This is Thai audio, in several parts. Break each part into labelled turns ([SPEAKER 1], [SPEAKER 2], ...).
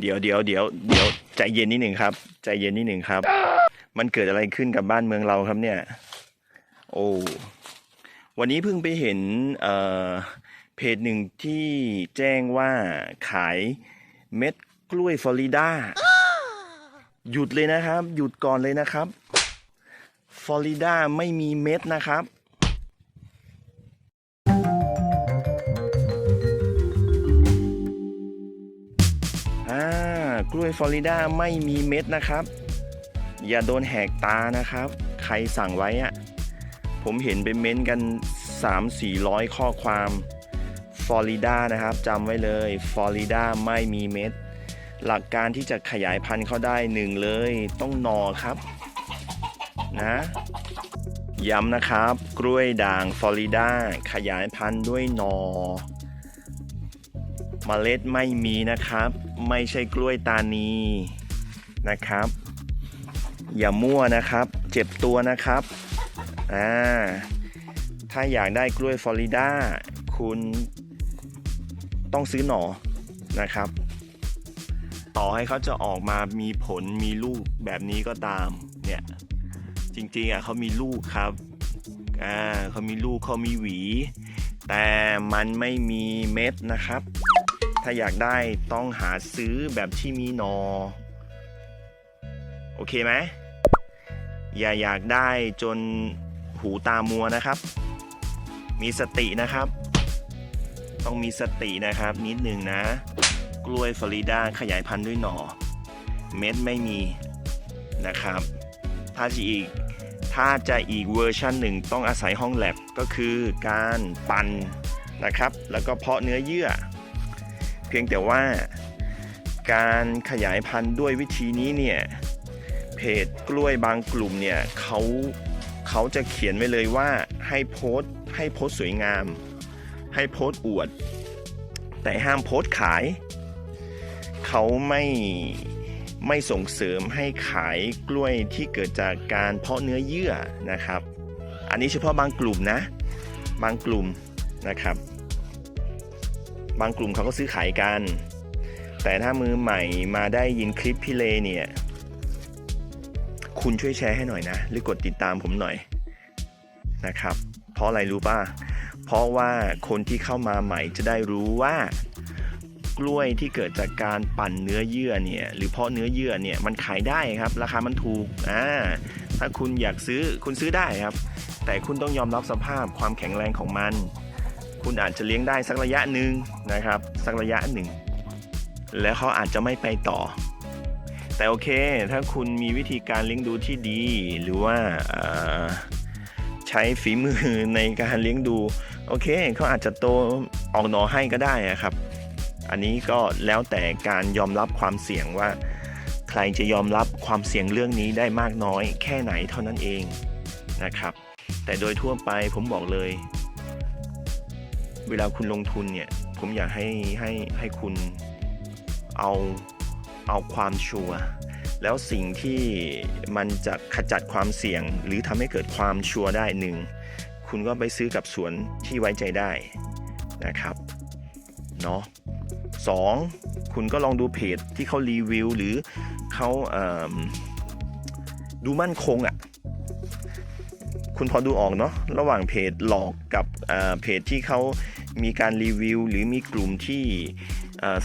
[SPEAKER 1] เดี๋ยวเดี๋ยวเดี๋ยวเดี๋ยวใจเย็นนิดหนึ่งครับ ใจเย็นนิดหนึ่งครับ มันเกิดอะไรขึ้นกับบ้านเมืองเราครับเนี่ย โอ้วันนี้เพิ่งไปเห็นเอ่อเพจหนึ่งที่แจ้งว่าขายเม็ดกล้วยฟลอริดาหยุดเลยนะครับ หยุดก่อนเลยนะครับฟลอริดาไม่มีเม็ดนะครับ กล้วยฟลอริดาไม่มีเม็ดนะครับ อย่าโดนแหกตานะครับ ใครสั่งไว้อะผมเห็นเป็นเม้นต์กัน 3-400 ข้อความฟลอริดานะครับจำไว้เลยฟลอริดาไม่มีเม็ด หลักการที่จะขยายพันธุ์เขาได้หนึ่งเลย ต้องนอครับนะย้ำนะครับ กล้วยด่างฟลอริดาขยายพันธุ์ด้วยนอเมล็ดไม่มีนะครับ ไม่ใช่กล้วยตานีนะครับ อย่ามั่วนะครับ เจ็บตัวนะครับอ่าถ้าอยากได้กล้วยฟลอริดาคุณต้องซื้อหน่อนะครับ ต่อให้เขาจะออกมามีผลมีลูกแบบนี้ก็ตามเนี่ยจริงๆอะเขามีลูกครับอ่าเขามีลูกเขามีหวี แต่มันไม่มีเม็ดนะครับ ถ้าอยากได้ต้องหาซื้อแบบที่มีหนอ โอเคไหม อย่าอยากได้จนหูตามัวนะครับ มีสตินะครับ ต้องมีสตินะครับนิดหนึ่งนะ กล้วยฟลอริดาขยายพันธุ์ด้วยหนอ เม็ดไม่มีนะครับ ถ้าจะอีกถ้าจะอีกเวอร์ชันหนึ่งต้องอาศัยห้องแลบก็คือการปั่นนะครับ แล้วก็เพาะเนื้อเยื่อ พียงแต่ว่าการขยายพันธุ์ด้วยวิธีนี้เนี่ยเพจกล้วยบางกลุ่มเนี่ยเขาเขาจะเขียนไว้เลยว่าให้โพสต์ให้โพสต์สวยงาม ให้โพสต์อวด แต่ห้ามโพสต์ขาย เขาไม่ไม่ส่งเสริมให้ขายกล้วยที่เกิดจากการเพาะเนื้อเยื่อนะครับ อันนี้เฉพาะบางกลุ่มนะ บางกลุ่มนะครับ บางกลุ่มเขาก็ซื้อขายกัน แต่ถ้ามือใหม่มาได้ยินคลิปพี่เลเนี่ย คุณช่วยแชร์ให้หน่อยนะ หรือกดติดตามผมหน่อยนะครับ เพราะอะไรรู้ป่ะ เพราะว่าคนที่เข้ามาใหม่จะได้รู้ว่ากล้วยที่เกิดจากการปั่นเนื้อเยื่อเนี่ยหรือเพาะเนื้อเยื่อเนี่ยมันขายได้ครับ ราคามันถูกอ่าถ้าคุณอยากซื้อคุณซื้อได้ครับ แต่คุณต้องยอมรับสภาพความแข็งแรงของมัน คุณอาจจะเลี้ยงได้สักระยะหนึ่งนะครับ สักระยะหนึ่ง แล้วเขาอาจจะไม่ไปต่อ แต่โอเค ถ้าคุณมีวิธีการเลี้ยงดูที่ดี หรือว่าใช้ฝีมือในการเลี้ยงดู โอเคเขาอาจจะโตออกหนอให้ก็ได้อะครับ อันนี้ก็แล้วแต่การยอมรับความเสี่ยงว่า ใครจะยอมรับความเสี่ยงเรื่องนี้ได้มากน้อย แค่ไหนเท่านั้นเองนะครับ แต่โดยทั่วไปผมบอกเลย เวลาคุณลงทุนเนี่ย ผมอยากให้ให้ให้คุณเอาเอาความชัวร์แล้วสิ่งที่มันจะขจัดความเสี่ยง หรือทำให้เกิดความชัวร์ได้หนึ่งคุณก็ไปซื้อกับสวนที่ไว้ใจได้นะครับเนาะสองคุณก็ลองดูเพจที่เขารีวิวหรือเขาเดูมั่นคงอะ่ะ คุณพอดูออกเนาะระหว่างเพจหลอกกับเพจที่เขามีการรีวิว หรือมีกลุ่มที่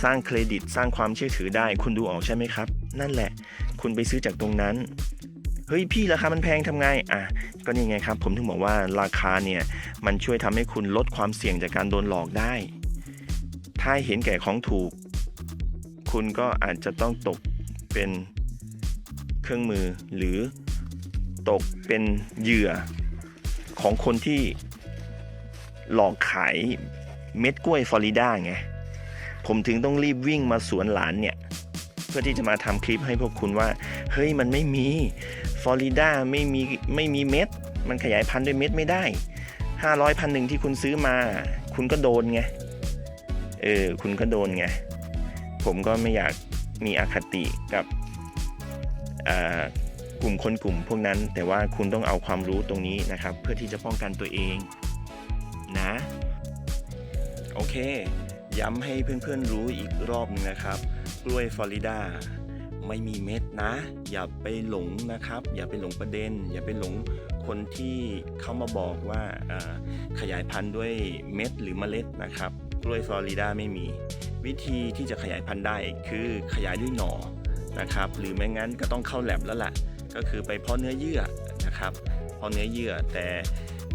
[SPEAKER 1] สร้างเครดิตสร้างความเชื่อถือได้ คุณดูออกใช่ไหมครับ นั่นแหละ คุณไปซื้อจากตรงนั้นเฮ้ยพี่ราคามันแพงทำไงอะก็นี่ไงครับ ผมถึงบอกว่าราคาเนี่ยมันช่วยทำให้คุณลดความเสี่ยงจากการโดนหลอกได้ ถ้าเห็นแก่ของถูก คุณก็อาจจะต้องตกเป็นเครื่องมือหรือตกเป็นเหยื่อ ของคนที่หลอกขายเม็ดกล้วยฟลอริดาไง ผมถึงต้องรีบวิ่งมาสวนหลานเนี่ย เพื่อที่จะมาทำคลิปให้พวกคุณว่า เฮ้ยมันไม่มีฟลอริดาไม่มีไม่มีเม็ด มันขยายพันธุ์ด้วยเม็ดไม่ได้ 500พันหนึ่งที่คุณซื้อมา คุณก็โดนไง เออ คุณก็โดนไง ผมก็ไม่อยากมีอคติกับอ่า กลุ่มคนกลุ่มพวกนั้น แต่ว่าคุณต้องเอาความรู้ตรงนี้นะครับ เพื่อที่จะป้องกันตัวเองนะ โอเค ย้ำให้เพื่อนๆรู้อีกรอบหนึงนะครับ กล้วยฟลอริดาไม่มีเม็ดนะ อย่าไปหลงนะครับ อย่าไปหลงประเด็น อย่าไปหลงคนที่เขามาบอกว่าขยายพันธุ์ด้วยเม็ดหรือเมล็ดนะครับ กล้วยฟลอริดาไม่มี วิธีที่จะขยายพันธุ์ได้คือขยายด้วยหน่อนะครับ หรือไม่งั้นก็ต้องเข้าแลบแล้วล่ะ ก็คือไปเพาะเนื้อเยื่อนะครับเพาะเนื้อเยื่อ แต่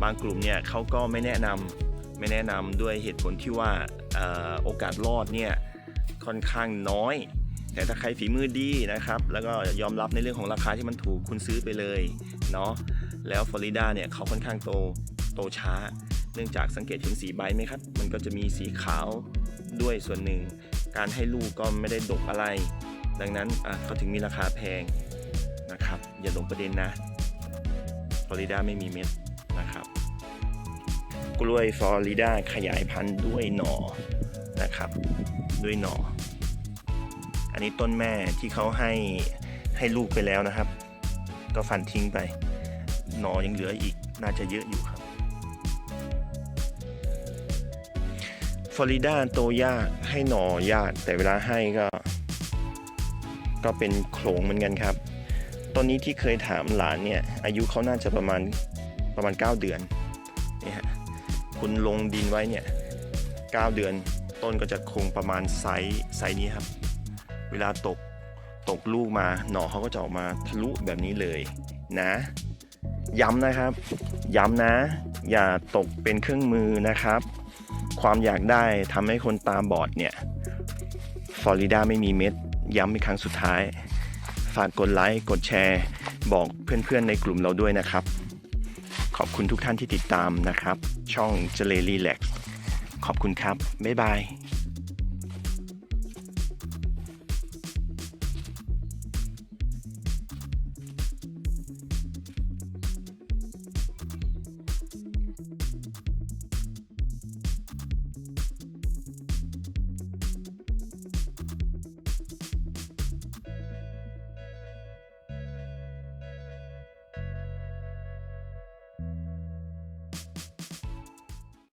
[SPEAKER 1] บางกลุ่มเนี่ยเขาก็ไม่แนะนำไม่แนะนำด้วยเหตุผลที่ว่าออโอกาสรอดเนี่ยค่อนข้างน้อย แต่ถ้าใครฝีมือดีนะครับ แล้วก็ยอมรับในเรื่องของราคาที่มันถูกคุณซื้อไปเลยเนาะแล้วฟลอริดาเนี่ยเขาค่อนข้างโตโตช้า เนื่องจากสังเกตเห็นสีใบไหมครับ มันก็จะมีสีขาวด้วยส่วนหนึ่ง การให้ลูกก็ไม่ได้ดกอะไร ดังนั้นเขาถึงมีราคาแพง นะครับ อย่าหลงประเด็นนะฟลอริดาไม่มีเม็ดนะครับ กล้วยฟลอริดาขยายพันธุ์ด้วยหน่อนะครับ ด้วยหน่อ อันนี้ต้นแม่ที่เขาให้ให้ลูกไปแล้วนะครับ ก็ฟันทิ้งไป หน่อยังเหลืออีกน่าจะเยอะอยู่ครับฟลอริดาโตยากให้หน่อยากแต่เวลาให้ก็ ก็เป็นโขลงเหมือนกันครับ ต้นนี้ที่เคยถามหลานเนี่ย อายุเขาน่าจะประมาณประมาณ 9 เดือนนี่ฮะคุณลงดินไว้เนี่ย 9 เดือนต้นก็จะคงประมาณไซส์ไซส์นี้ครับ เวลาตกตกลูกมาหน่อเขาก็จะออกมาทะลุแบบนี้เลยนะ ย้ำนะครับ ย้ำนะ อย่าตกเป็นเครื่องมือนะครับ ความอยากได้ทำให้คนตาบอดเนี่ยฟลอริดาไม่มีเม็ด ย้ำอีกครั้งสุดท้าย ฝากกดไลค์กดแชร์ บอกเพื่อนๆในกลุ่มเราด้วยนะครับ ขอบคุณทุกท่านที่ติดตามนะครับ ช่องเจเลรีแลกขอบคุณครับ บ๊ายบาย